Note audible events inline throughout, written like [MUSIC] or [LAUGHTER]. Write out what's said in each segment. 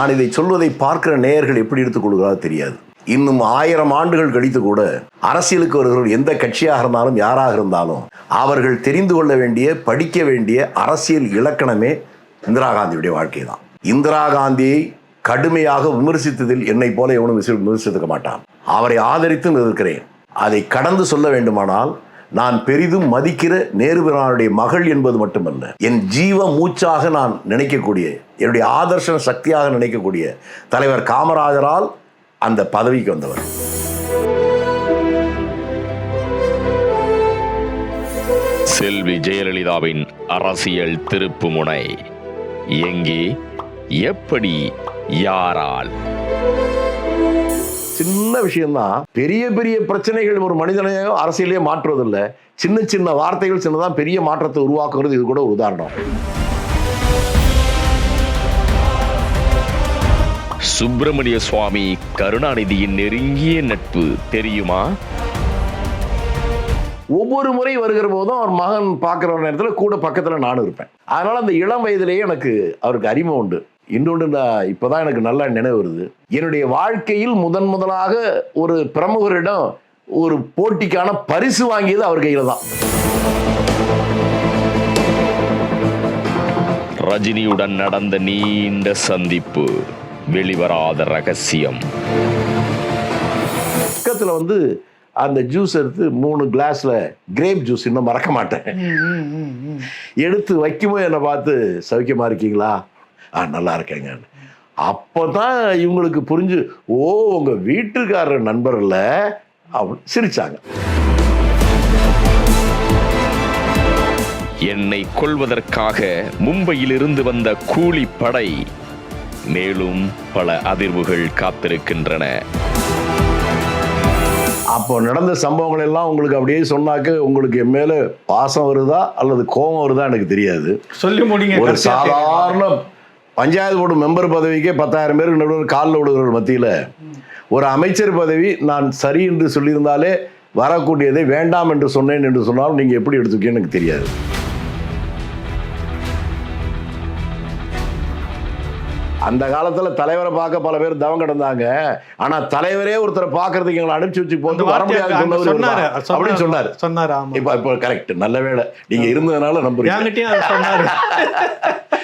நான் இதை சொல்வதை பார்க்கிற நேயர்கள் எப்படி எடுத்துக்கொள்கிறதா தெரியாது. இன்னும் ஆயிரம் ஆண்டுகள் கழித்து கூட அரசியலுக்கு வருகிறவர் எந்த கட்சியாக இருந்தாலும் யாராக இருந்தாலும் அவர்கள் தெரிந்து கொள்ள வேண்டிய படிக்க வேண்டிய அரசியல் இலக்கணமே இந்திரா காந்தியுடைய வாழ்க்கை தான். இந்திரா காந்தியை கடுமையாக விமர்சித்ததில் என்னை போல எவனும் விமர்சித்துக்க மாட்டான். அவரை ஆதரித்து நிற்கிறேன். அதை கடந்து சொல்ல வேண்டுமானால் நான் பெரிதும் மதிக்கிற நேருபிரானுடைய மகள் என்பது மட்டுமல்ல என் ஜீவ மூச்சாக நான் நினைக்கக்கூடிய என்னுடைய ஆதர்ஷ சக்தியாக நினைக்கக்கூடிய தலைவர் காமராஜரால் அந்த பதவிக்கு வந்தவர். செல்வி ஜெயலலிதாவின் அரசியல் திருப்புமுனை எங்கே? எப்படி? யாரால்? சின்ன விஷயம்தான் பெரிய பெரிய பிரச்சனைகள் ஒரு மனிதனையோ அரசியலையோ மாற்றுவதில்லை. சின்ன சின்ன வார்த்தைகள் சின்னதான் பெரிய மாற்றத்தை உருவாக்குறது இது கூட ஒரு உதாரணம். சுப்பிரமணிய சுவாமி கருணாநிதியின் நெருங்கிய நட்பு தெரியுமா? ஒவ்வொரு முறை வருகிற போதும் அவர் மகன் பார்க்குற நேரத்தில் கூட பக்கத்தில் நானும் இருப்பேன். அதனால அந்த இளம் வயதிலேயே எனக்கு அவருக்கு அறிமுகம் உண்டு. இன்னொன்று நான் இப்போதான் எனக்கு நல்லா நினைவு வருது. என்னுடைய வாழ்க்கையில் முதன் முதலாக ஒரு பிரமுகரிடம் ஒரு போட்டிக்கான பரிசு வாங்கியது அவர் கையில் தான். ரஜினியுடன் நடந்த நீண்ட சந்திப்பு வெளிவராத ரகசியம். பக்கத்தில் வந்து அந்த ஜூஸ் எடுத்து மூணு கிளாஸில் கிரேப் ஜூஸ் இன்னும் மறக்க மாட்டேன். எடுத்து வைக்கும்போது என்னை பார்த்து சௌக்கியமா இருக்கீங்களா? ஆ நல்லா இருக்கேங்க. அப்போ தான் இவங்களுக்கு புரிஞ்சு ஓ உங்கள் வீட்டுக்காரர் நண்பர் இல்லை அப்படி சிரிச்சாங்க. என்னை கொல்வதற்காக மும்பையில் இருந்து வந்த கூலி படை மேலும் பல அதிர்வுகள் காத்திருக்கின்றன. அப்போ நடந்த சம்பவங்கள் எல்லாம் உங்களுக்கு அப்படியே சொன்னாக்க உங்களுக்கு என் மேலே பாசம் வருதா அல்லது கோபம் வருதா எனக்கு தெரியாது. சொல்லி முடிங்க ஒரு. சாதாரண பஞ்சாயத்து போர்டு மெம்பர் பதவிக்கே பத்தாயிரம் பேருக்கு நடுவர் காலில் விடுகிற மத்தியில். ஒரு அமைச்சர் பதவி நான் சரி என்று சொல்லியிருந்தாலே வரக்கூடியதை வேண்டாம் என்று சொன்னேன் என்று சொன்னால் நீங்கள் எப்படி எடுத்துக்கீங்கன்னு எனக்கு தெரியாது. அந்த காலத்துல தலைவரை பார்க்க பல பேர் தவம் கிடந்தாங்க. ஆனா தலைவரே ஒருத்தரை பார்க்கறதுக்கு எங்களை அனுப்பிச்சு வச்சு போட்டு வர முடியாது. அப்படின்னு சொன்னாரு. சொன்னாரு ஆமா. இப்ப இப்ப கரெக்ட் நல்ல வேளை. நீங்க இருந்ததுனால நம்புறீங்க. சொன்னாரு.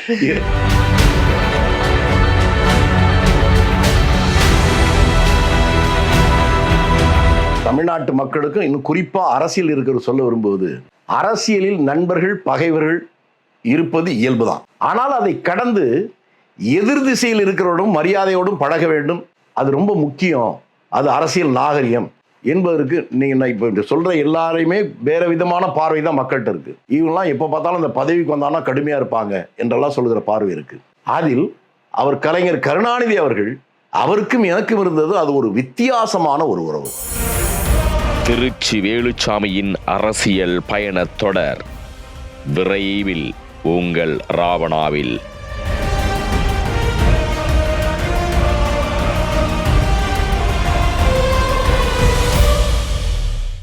[LAUGHS] தமிழ்நாட்டு மக்களுக்கும் இன்னும் குறிப்பாக அரசியல் இருக்கிற சொல்ல வரும்போது அரசியலில் நண்பர்கள் பகைவர்கள் இருப்பது இயல்புதான். ஆனால் அதை கடந்து எதிர் திசையில் இருக்கிறவரோடும் மரியாதையோடும் பழக வேண்டும். அது ரொம்ப முக்கியம். அது அரசியல் நாகரிகம் என்பதற்கு நீங்கள் நான் இப்போ சொல்கிற எல்லாரையுமே வேறு விதமான பார்வை தான் மக்கள்கிட்ட இருக்குது இவங்கெல்லாம் எப்போ பார்த்தாலும் அந்த பதவிக்கு வந்தானா கடுமையாக இருப்பாங்க என்றெல்லாம் சொல்கிற பார்வை இருக்குது அதில் அவர் கலைஞர் கருணாநிதி அவர்கள் அவருக்கும் எனக்கும் இருந்தது அது ஒரு வித்தியாசமான ஒரு உறவு. திருச்சி வேலுச்சாமியின் அரசியல் பயணத் தொடர். விரைவில் உங்கள் ராவணாவில்.